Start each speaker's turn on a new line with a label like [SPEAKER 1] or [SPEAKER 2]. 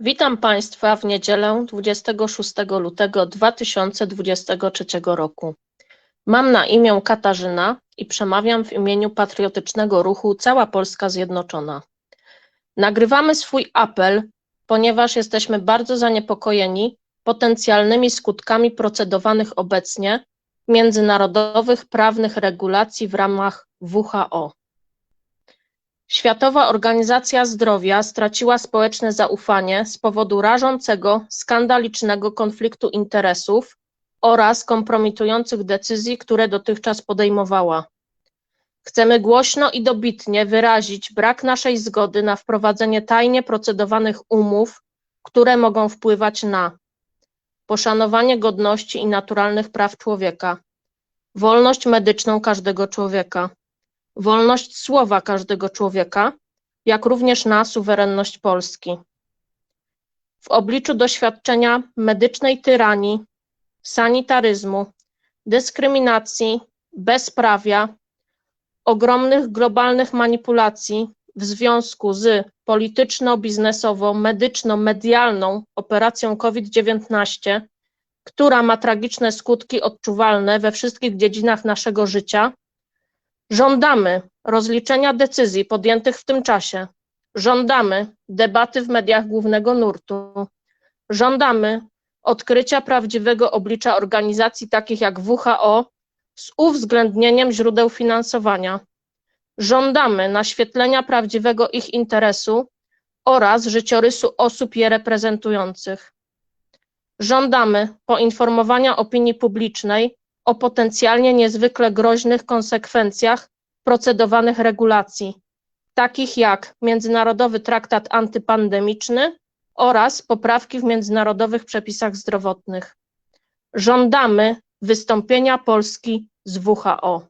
[SPEAKER 1] Witam Państwa w niedzielę 26 lutego 2023 roku. Mam na imię Katarzyna i przemawiam w imieniu patriotycznego ruchu Cała Polska Zjednoczona. Nagrywamy swój apel, ponieważ jesteśmy bardzo zaniepokojeni potencjalnymi skutkami procedowanych obecnie międzynarodowych prawnych regulacji w ramach WHO. Światowa Organizacja Zdrowia straciła społeczne zaufanie z powodu rażącego, skandalicznego konfliktu interesów oraz kompromitujących decyzji, które dotychczas podejmowała. Chcemy głośno i dobitnie wyrazić brak naszej zgody na wprowadzenie tajnie procedowanych umów, które mogą wpływać na poszanowanie godności i naturalnych praw człowieka, wolność medyczną każdego człowieka, wolność słowa każdego człowieka, jak również na suwerenność Polski. W obliczu doświadczenia medycznej tyranii, sanitaryzmu, dyskryminacji, bezprawia, ogromnych globalnych manipulacji w związku z polityczno-biznesowo-medyczno-medialną operacją COVID-19, która ma tragiczne skutki odczuwalne we wszystkich dziedzinach naszego życia, Żądamy rozliczenia decyzji podjętych w tym czasie. Żądamy debaty w mediach głównego nurtu. Żądamy odkrycia prawdziwego oblicza organizacji takich jak WHO z uwzględnieniem źródeł finansowania. Żądamy naświetlenia prawdziwego ich interesu oraz życiorysu osób je reprezentujących. Żądamy poinformowania opinii publicznej o potencjalnie niezwykle groźnych konsekwencjach procedowanych regulacji, takich jak Międzynarodowy Traktat Antypandemiczny oraz poprawki w międzynarodowych przepisach zdrowotnych. Żądamy wystąpienia Polski z WHO.